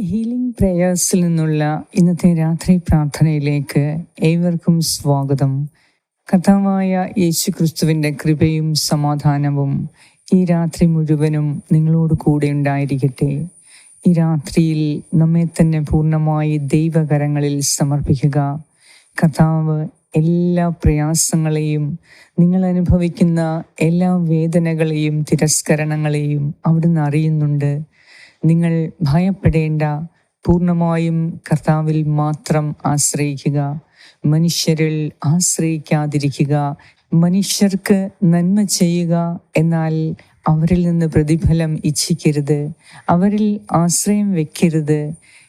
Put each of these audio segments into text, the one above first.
Healing പ്രേയേഴ്സിൽ നിന്നുള്ള ഇന്നത്തെ രാത്രി പ്രാർത്ഥനയിലേക്ക് ഏവർക്കും സ്വാഗതം. കഥാവായ യേശു ക്രിസ്തുവിന്റെ കൃപയും സമാധാനവും ഈ രാത്രി മുഴുവനും നിങ്ങളോട് കൂടെ ഉണ്ടായിരിക്കട്ടെ. ഈ രാത്രിയിൽ നമ്മെ തന്നെ പൂർണമായി ദൈവകരങ്ങളിൽ സമർപ്പിക്കുക. കഥാവ് എല്ലാ പ്രയാസങ്ങളെയും നിങ്ങൾ അനുഭവിക്കുന്ന എല്ലാ വേദനകളെയും തിരസ്കരണങ്ങളെയും അവിടുന്ന് അറിയുന്നുണ്ട്. നിങ്ങൾ ഭയപ്പെടേണ്ട പൂർണമായും കർത്താവിൽ മാത്രം ആശ്രയിക്കുക മനുഷ്യരിൽ ആശ്രയിക്കാതിരിക്കുക മനുഷ്യർക്ക് നന്മ ചെയ്യുക എന്നാൽ അവരിൽ നിന്ന് പ്രതിഫലം ഇച്ഛിക്കരുത് അവരിൽ ആശ്രയം വെക്കരുത്.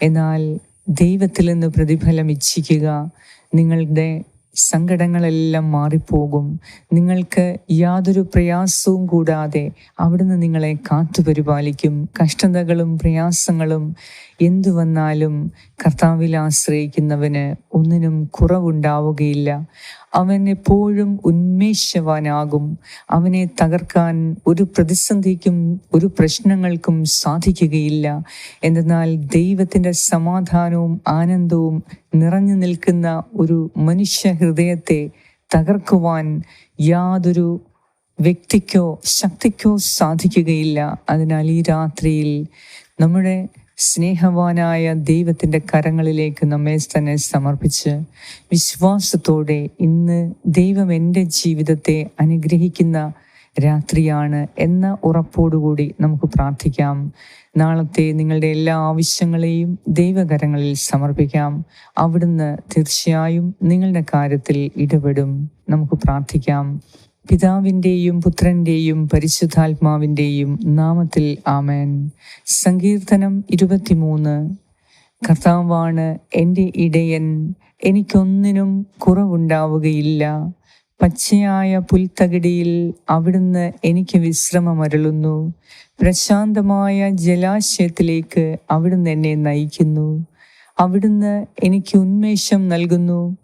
എന്നാൽ ദൈവത്തിൽ നിന്ന് പ്രതിഫലം ഇച്ഛിക്കുക നിങ്ങളുടെ സങ്കടങ്ങളെല്ലാം മാറിപ്പോകും. നിങ്ങൾക്ക് യാതൊരു പ്രയാസവും കൂടാതെ അവിടുന്ന് നിങ്ങളെ കാത്തുപരിപാലിക്കും കഷ്ടതകളും പ്രയാസങ്ങളും എന്തു വന്നാലും കർത്താവിൽ ആശ്രയിക്കുന്നവന് ഒന്നിനും കുറവുണ്ടാവുകയില്ല. അവൻ എപ്പോഴും ഉന്മേഷവാനാകും. അവനെ തകർക്കാൻ ഒരു പ്രതിസന്ധിക്കും ഒരു പ്രശ്നങ്ങൾക്കും സാധിക്കുകയില്ല. എന്തെന്നാൽ ദൈവത്തിന്റെ സമാധാനവും ആനന്ദവും നിറഞ്ഞു നിൽക്കുന്ന ഒരു മനുഷ്യ ഹൃദയത്തെ തകർക്കുവാൻ യാതൊരു വ്യക്തിക്കോ ശക്തിക്കോ സാധിക്കുകയില്ല. അതിനാൽ ഈ രാത്രിയിൽ നമ്മുടെ സ്നേഹവാനായ ദൈവത്തിന്റെ കരങ്ങളിലേക്ക് നമ്മെ തന്നെ സമർപ്പിച്ച് വിശ്വാസത്തോടെ ഇന്ന് ദൈവം എന്റെ ജീവിതത്തെ അനുഗ്രഹിക്കുന്ന രാത്രിയാണ് എന്ന ഉറപ്പോടുകൂടി നമുക്ക് പ്രാർത്ഥിക്കാം. നാളത്തെ നിങ്ങളുടെ എല്ലാ ആവശ്യങ്ങളെയും ദൈവകരങ്ങളിൽ സമർപ്പിക്കാം. അവിടുന്ന് തീർച്ചയായും നിങ്ങളുടെ കാര്യത്തിൽ ഇടപെടും. നമുക്ക് പ്രാർത്ഥിക്കാം. പിതാവിന്റെയും പുത്രന്റെയും പരിശുദ്ധാത്മാവിന്റെയും നാമത്തിൽ ആമേൻ. സങ്കീർത്തനം ഇരുപത്തിമൂന്ന്. കർത്താവാണ് എന്റെ ഇടയൻ എനിക്കൊന്നിനും കുറവുണ്ടാവുകയില്ല. പച്ചയായ പുൽത്തകിടിയിൽ അവിടുന്ന് എനിക്ക് വിശ്രമമരുളുന്നു. പ്രശാന്തമായ ജലാശയത്തിലേക്ക് അവിടുന്ന് എന്നെ നയിക്കുന്നു. അവിടുന്ന് എനിക്ക് ഉന്മേഷം നൽകുന്നു.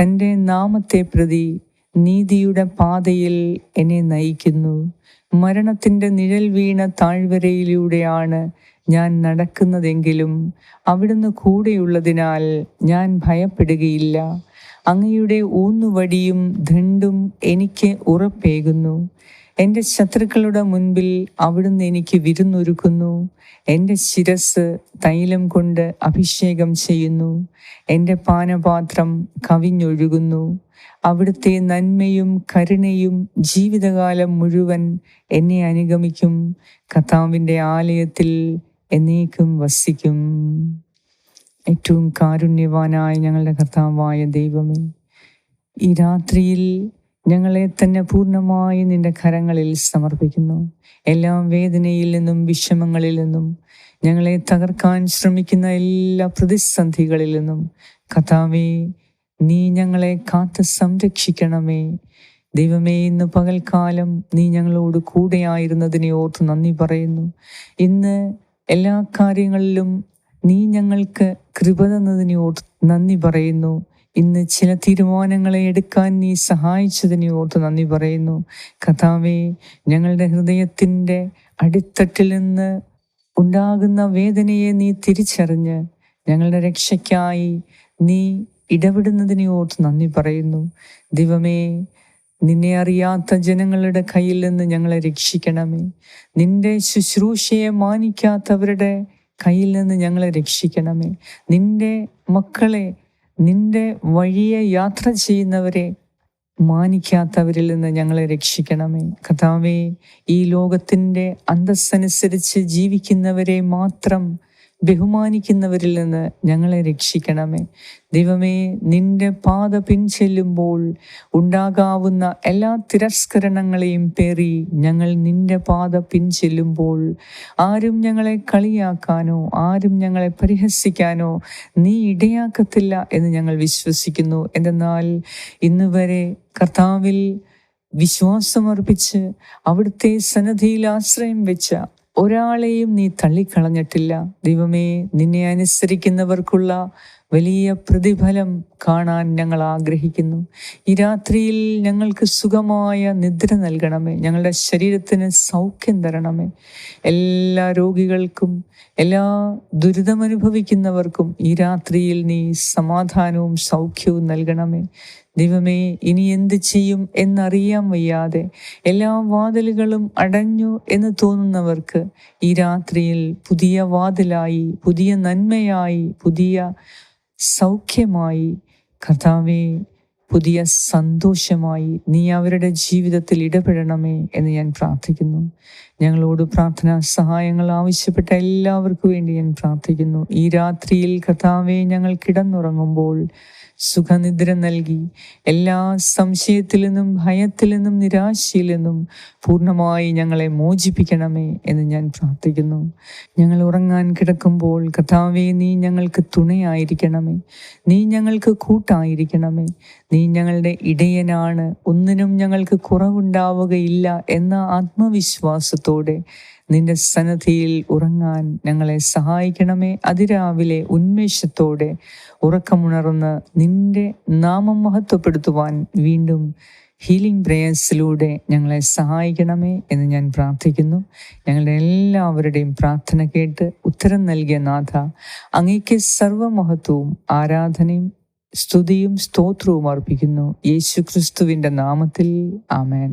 തന്റെ നാമത്തെ പ്രതി നീതിയുടെ പാതയിൽ എന്നെ നയിക്കുന്നു. മരണത്തിന്റെ നിഴൽ വീണ താഴ്വരയിലൂടെയാണ് ഞാൻ നടക്കുന്നതെങ്കിലും അവിടുന്ന് കൂടെയുള്ളതിനാൽ ഞാൻ ഭയപ്പെടുകയില്ല. അങ്ങയുടെ ഊന്നുവടിയും ദണ്ടും എനിക്ക് ഉറപ്പേകുന്നു. എന്റെ ശത്രുക്കളുടെ മുൻപിൽ അവിടുന്ന് എനിക്ക് വിരുന്നൊരുക്കുന്നു. എന്റെ ശിരസ് തൈലം കൊണ്ട് അഭിഷേകം ചെയ്യുന്നു. എന്റെ പാനപാത്രം കവിഞ്ഞൊഴുകുന്നു. അവിടുത്തെ നന്മയും കരുണയും ജീവിതകാലം മുഴുവൻ എന്നെ അനുഗമിക്കും. കഥാവിന്റെ ആലയത്തിൽ എന്നേക്കും വസിക്കും. ഏറ്റവും കാരുണ്യവാനായ ഞങ്ങളുടെ കർത്താവായ ദൈവമേ ഈ രാത്രിയിൽ ഞങ്ങളെ തന്നെ പൂർണമായി നിന്റെ കരങ്ങളിൽ സമർപ്പിക്കുന്നു. എല്ലാ വേദനയിൽ നിന്നും വിഷമങ്ങളിൽ നിന്നും ഞങ്ങളെ തകർക്കാൻ ശ്രമിക്കുന്ന എല്ലാ പ്രതിസന്ധികളിൽ നിന്നും. കഥാവേ നീ ഞങ്ങളെ കാത്ത് സംരക്ഷിക്കണമേ. ദൈവമേ ഇന്ന് പകൽക്കാലം നീ ഞങ്ങളോട് കൂടെയായിരുന്നതിനെ ഓർത്ത് നന്ദി പറയുന്നു. ഇന്ന് എല്ലാ കാര്യങ്ങളിലും നീ ഞങ്ങൾക്ക് കൃപ തന്നതിനെ ഓർത്ത് നന്ദി പറയുന്നു. ഇന്ന് ചില തീരുമാനങ്ങളെ എടുക്കാൻ നീ സഹായിച്ചതിനെ ഓർത്ത് നന്ദി പറയുന്നു. കഥാവേ ഞങ്ങളുടെ ഹൃദയത്തിന്റെ അടിത്തട്ടിൽ നിന്ന് ഉണ്ടാകുന്ന വേദനയെ നീ തിരിച്ചറിഞ്ഞ് ഞങ്ങളുടെ രക്ഷയ്ക്കായി നീ ഇടപെടുന്നതിനെ ഓർത്ത് നന്ദി പറയുന്നു. ദിവമേ നിന്നെ അറിയാത്ത ജനങ്ങളുടെ കയ്യിൽ നിന്ന് ഞങ്ങളെ രക്ഷിക്കണമേ. നിന്റെ ശുശ്രൂഷയെ മാനിക്കാത്തവരുടെ കയ്യിൽ നിന്ന് ഞങ്ങളെ രക്ഷിക്കണമേ. നിന്റെ മക്കളെ നിന്റെ വഴിയെ യാത്ര ചെയ്യുന്നവരെ മാനിക്കാത്തവരിൽ നിന്ന് ഞങ്ങളെ രക്ഷിക്കണമേ. കഥാവേ ഈ ലോകത്തിന്റെ അന്തസ്സനുസരിച്ച് ജീവിക്കുന്നവരെ മാത്രം ബഹുമാനിക്കുന്നവരിൽ നിന്ന് ഞങ്ങളെ രക്ഷിക്കണമേ. ദൈവമേ നിന്റെ പാത പിൻചെല്ലുമ്പോൾ ഉണ്ടാകാവുന്ന എല്ലാ തിരസ്കരണങ്ങളെയും പേറി ഞങ്ങൾ നിന്റെ പാത പിൻചെല്ലുമ്പോൾ ആരും ഞങ്ങളെ കളിയാക്കാനോ ആരും ഞങ്ങളെ പരിഹസിക്കാനോ നീ ഇടയാക്കത്തില്ല എന്ന് ഞങ്ങൾ വിശ്വസിക്കുന്നു. എന്തെന്നാൽ ഇന്ന് വരെ കർത്താവിൽ വിശ്വാസമർപ്പിച്ച് അവിടുത്തെ സന്നദ്ധിയിൽ ആശ്രയം വെച്ച ഒരാളെയും നീ തള്ളിക്കളഞ്ഞിട്ടില്ല. ദൈവമേ നിന്നെ അനുസരിക്കുന്നവർക്കുള്ള വലിയ പ്രതിഫലം കാണാൻ ഞങ്ങൾ ആഗ്രഹിക്കുന്നു. ഈ രാത്രിയിൽ ഞങ്ങൾക്ക് സുഖമായ നിദ്ര നൽകണമേ. ഞങ്ങളുടെ ശരീരത്തിന് സൗഖ്യം തരണമേ. എല്ലാ രോഗികൾക്കും എല്ലാ ദുരിതമനുഭവിക്കുന്നവർക്കും ഈ രാത്രിയിൽ നീ സമാധാനവും സൗഖ്യവും നൽകണമേ. ദൈവമേ ഇനി എന്ത് ചെയ്യും എന്നറിയാൻ വയ്യാതെ എല്ലാ വാതിലുകളും അടഞ്ഞു എന്ന് തോന്നുന്നവർക്ക് ഈ രാത്രിയിൽ പുതിയ വാതിലായി പുതിയ നന്മയായി പുതിയ സൗഖ്യമായി കർത്താവെ പുതിയ സന്തോഷമായി നീ അവരുടെ ജീവിതത്തിൽ ഇടപെടണമേ എന്ന് ഞാൻ പ്രാർത്ഥിക്കുന്നു. ഞങ്ങളോട് പ്രാർത്ഥനാ സഹായങ്ങൾ ആവശ്യപ്പെട്ട എല്ലാവർക്കും വേണ്ടി ഞാൻ പ്രാർത്ഥിക്കുന്നു. ഈ രാത്രിയിൽ കഥാവെ ഞങ്ങൾ കിടന്നുറങ്ങുമ്പോൾ സുഖനിദ്ര നൽകി എല്ലാ സംശയത്തിൽ നിന്നും ഭയത്തിൽ നിന്നും നിരാശയിൽ നിന്നും പൂർണമായി ഞങ്ങളെ മോചിപ്പിക്കണമേ എന്ന് ഞാൻ പ്രാർത്ഥിക്കുന്നു. ഞങ്ങൾ ഉറങ്ങാൻ കിടക്കുമ്പോൾ കഥാവെ നീ ഞങ്ങൾക്ക് തുണയായിരിക്കണമേ. നീ ഞങ്ങൾക്ക് കൂട്ടായിരിക്കണമേ. നീ ഞങ്ങളുടെ ഇടയനാണ്. ഒന്നിനും ഞങ്ങൾക്ക് കുറവുണ്ടാവുകയില്ല എന്ന ആത്മവിശ്വാസത്തോടെ നിന്റെ സന്നദ്ധിയിൽ ഉറങ്ങാൻ ഞങ്ങളെ സഹായിക്കണമേ. അതിരാവിലെ ഉന്മേഷത്തോടെ ഉറക്കമുണർന്ന് നിന്റെ നാമം മഹത്വപ്പെടുത്തുവാൻ വീണ്ടും ഹീലിംഗ് പ്രേയേഴ്സിലൂടെ ഞങ്ങളെ സഹായിക്കണമേ എന്ന് ഞാൻ പ്രാർത്ഥിക്കുന്നു. ഞങ്ങളുടെ എല്ലാവരുടെയും പ്രാർത്ഥന കേട്ട് ഉത്തരം നൽകിയ നാഥ അങ്ങേക്ക് സർവമഹത്വവും ആരാധനയും സ്തുതിയും സ്തോത്രവും അർപ്പിക്കുന്നു. യേശു ക്രിസ്തുവിന്റെ നാമത്തിൽ ആമേൻ.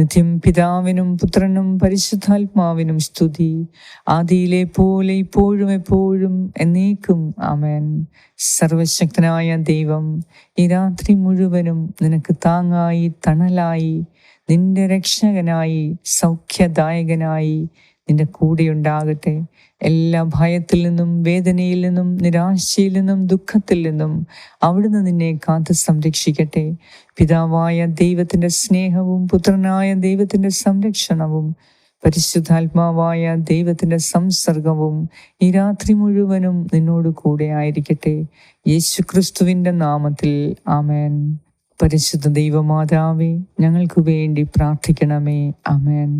നിത്യം പിതാവിനും പുത്രനും പരിശുദ്ധാത്മാവിനും സ്തുതി. ആദിയിലെ പോലെ ഇപ്പോഴും എപ്പോഴും എന്നേക്കും ആമേൻ. സർവശക്തനായ ദൈവം ഈ രാത്രി മുഴുവനും നിനക്ക് താങ്ങായി തണലായി നിന്റെ രക്ഷകനായി സൗഖ്യദായകനായി നിന്റെ കൂടെയുണ്ടാകട്ടെ. എല്ലാ ഭയത്തിൽ നിന്നും വേദനയിൽ നിന്നും നിരാശയിൽ നിന്നും ദുഃഖത്തിൽ നിന്നും അവിടുന്ന് നിന്നെ കാത്തു സംരക്ഷിക്കട്ടെ. പിതാവായ ദൈവത്തിന്റെ സ്നേഹവും പുത്രനായ ദൈവത്തിന്റെ സംരക്ഷണവും പരിശുദ്ധാത്മാവായ ദൈവത്തിന്റെ സംസർഗവും ഈ രാത്രി മുഴുവനും നിന്നോട് കൂടെ ആയിരിക്കട്ടെ. യേശു ക്രിസ്തുവിന്റെ നാമത്തിൽ ആമേൻ. പരിശുദ്ധ ദൈവമാതാവേ ഞങ്ങൾക്ക് വേണ്ടി പ്രാർത്ഥിക്കണമേ. ആമേൻ.